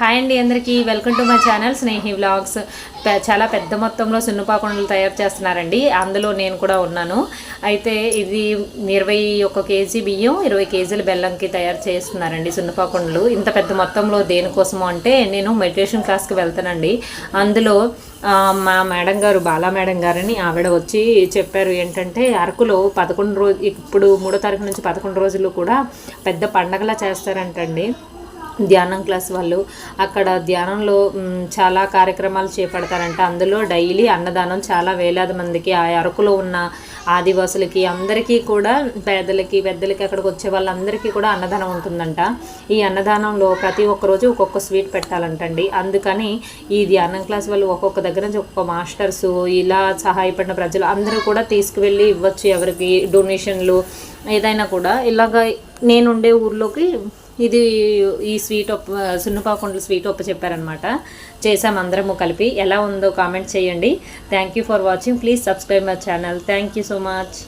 Hi అండి అందరికీ. Welcome to my channel Snehi vlogs చాలా పెద్ద మొత్తంలో సున్నపాకుండలు తయారు చేస్తున్నారండి. అందులో నేను కూడా ఉన్నాను. అయితే ఇది ఇరవై ఒక కేజీ బియ్యం ఇరవై కేజీల బెల్లంకి తయారు చేస్తున్నారండి సున్నపాకుండలు ఇంత పెద్ద మొత్తంలో దేనికోసము అంటే నేను మెడిటేషన్ క్లాస్కి వెళ్తానండి. అందులో మా మేడం గారు బాలా మేడం గారని ఆవిడ వచ్చి చెప్పారు ఏంటంటే అరకులో పదకొండు రోజు ఇప్పుడు మూడో తారీఖు నుంచి పదకొండు రోజులు కూడా పెద్ద పండగలా చేస్తారంటండి. ధ్యానం క్లాస్ వాళ్ళు అక్కడ ధ్యానంలో చాలా కార్యక్రమాలు చేపడతారంట. అందులో డైలీ అన్నదానం చాలా వేలాది మందికి ఆ అరకులో ఉన్న ఆదివాసులకి అందరికీ కూడా పేదలకి పెద్దలకి అక్కడికి వచ్చే వాళ్ళందరికీ కూడా అన్నదానం ఉంటుందంట. ఈ అన్నదానంలో ప్రతి ఒక్క రోజు ఒక్కొక్క స్వీట్ పెట్టాలంటండి. అందుకని ఈ ధ్యానం క్లాస్ వాళ్ళు ఒక్కొక్క దగ్గర నుంచి ఒక్కొక్క మాస్టర్స్ ఇలా సహాయపడిన ప్రజలు అందరూ కూడా తీసుకువెళ్ళి ఇవ్వచ్చు ఎవరికి డొనేషన్లు ఏదైనా కూడా. ఇలాగ నేనుండే ఊర్లోకి ఇది ఈ స్వీట్ ఒప్ప సున్నపాకుండలు స్వీట్ ఒప్ప చెప్పారనమాట చేసాం అందరము కలిపి. ఎలా ఉందో కామెంట్ చేయండి. Thank you for watching please subscribe my channel thank you so much